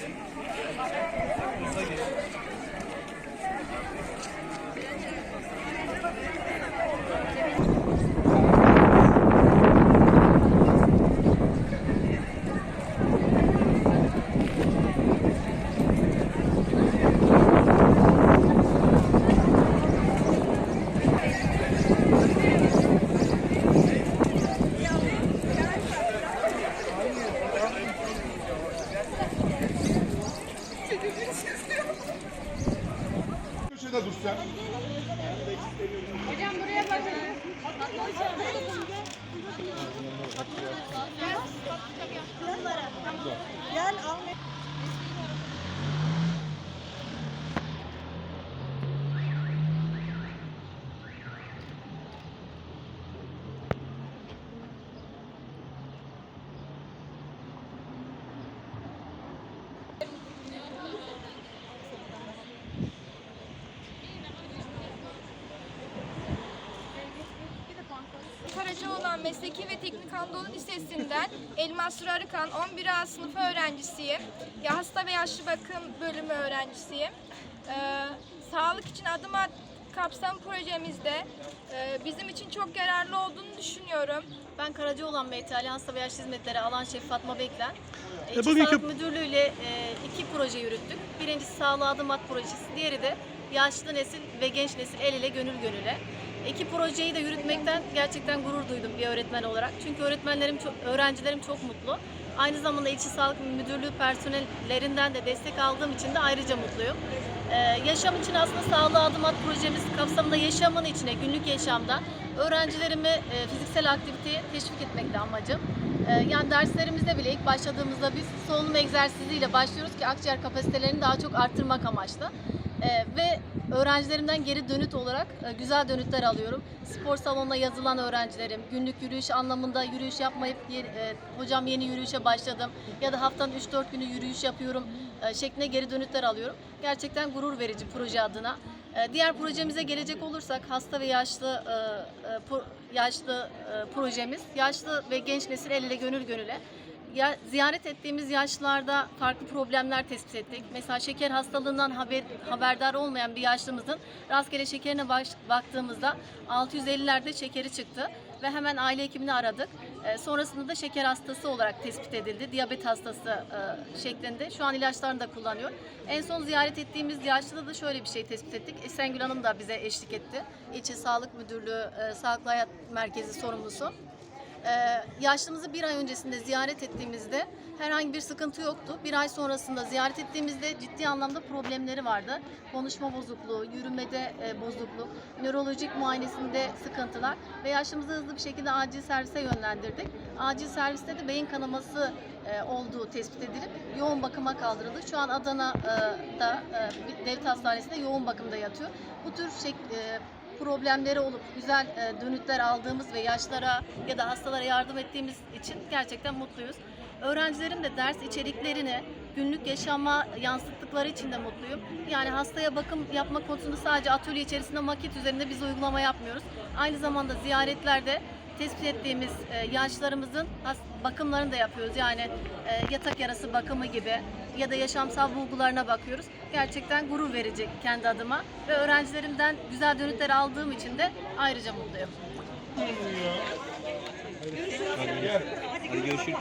Köşede dur sen. Hocam buraya bakın. Gel al. Karacaoğlan Mesleki ve Teknik Anadolu Lisesi'nden Elmas Arıkan 11A sınıfı öğrencisiyim. Ya hasta ve yaşlı bakım bölümü öğrencisiyim. Ee, sağlık için adım at kapsam projemizde e, bizim için çok yararlı olduğunu düşünüyorum. Ben Karacaoğlan MTL Hasta ve Yaşlı Hizmetleri Alan Şefi Fatma Beklen. E, İçi bugünkü- Sağlık Müdürlüğü ile e, iki proje yürüttük. Birincisi Sağlığa Adım At projesi, diğeri de Yaşlı Nesil ve Genç Nesil El Ele Gönül Gönüle. İki projeyi de yürütmekten gerçekten gurur duydum bir öğretmen olarak. Çünkü öğretmenlerim, çok, öğrencilerim çok mutlu. Aynı zamanda İlçe Sağlık Müdürlüğü personellerinden de destek aldığım için de ayrıca mutluyum. Ee, yaşam için aslında Sağlığa Adım At projemiz kapsamında yaşamın içine, günlük yaşamda öğrencilerimi e, fiziksel aktiviteye teşvik etmekte amacım. Ee, yani derslerimizde bile ilk başladığımızda biz solunum egzersiziyle başlıyoruz ki akciğer kapasitelerini daha çok arttırmak amaçlı. Ee, ve öğrencilerimden geri dönüt olarak e, güzel dönütler alıyorum. Spor salonuna yazılan öğrencilerim, günlük yürüyüş anlamında yürüyüş yapmayıp e, hocam yeni yürüyüşe başladım ya da haftanın 3-4 günü yürüyüş yapıyorum e, şeklinde geri dönütler alıyorum. Gerçekten gurur verici proje adına. E, Diğer projemize gelecek olursak hasta ve yaşlı e, e, pro- yaşlı e, projemiz yaşlı ve genç nesil el ele gönül gönüle ya, ziyaret ettiğimiz yaşlarda farklı problemler tespit ettik. Mesela şeker hastalığından haber, haberdar olmayan bir yaşlımızın rastgele şekerine baş- baktığımızda 650'lerde şekeri çıktı ve hemen aile hekimini aradık. Ee, sonrasında da şeker hastası olarak tespit edildi. Diyabet hastası e, şeklinde. Şu an ilaçlarını da kullanıyor. En son ziyaret ettiğimiz yaşlıda da şöyle bir şey tespit ettik. Esengül Hanım da bize eşlik etti. İlçe Sağlık Müdürlüğü e, Sağlıklı Hayat Merkezi sorumlusu. Ee, yaşlımızı bir ay öncesinde ziyaret ettiğimizde herhangi bir sıkıntı yoktu. Bir ay sonrasında ziyaret ettiğimizde ciddi anlamda problemleri vardı. Konuşma bozukluğu, yürümede e, bozukluk, nörolojik muayenesinde sıkıntılar ve yaşlımızı hızlı bir şekilde acil servise yönlendirdik. Acil serviste de beyin kanaması e, olduğu tespit edilip yoğun bakıma kaldırıldı. Şu an Adana'da e, devlet hastanesinde yoğun bakımda yatıyor. Bu tür e, problemleri olup güzel e, dönütler aldığımız ve yaşlara ya da hastalara yardım ettiğimiz için gerçekten mutluyuz. Öğrencilerim de ders içeriklerini günlük yaşama yansıttıkları için de mutluyum. Yani hastaya bakım yapma konusunda sadece atölye içerisinde maket üzerinde biz uygulama yapmıyoruz. Aynı zamanda ziyaretlerde tespit ettiğimiz e, yaşlarımızın bakımlarını da yapıyoruz. Yani e, yatak yarası bakımı gibi ya da yaşamsal bulgularına bakıyoruz. Gerçekten gurur verici kendi adıma ve öğrencilerimden güzel dönütler aldığım için de ayrıca mutluyum. Hadi görüşürüz.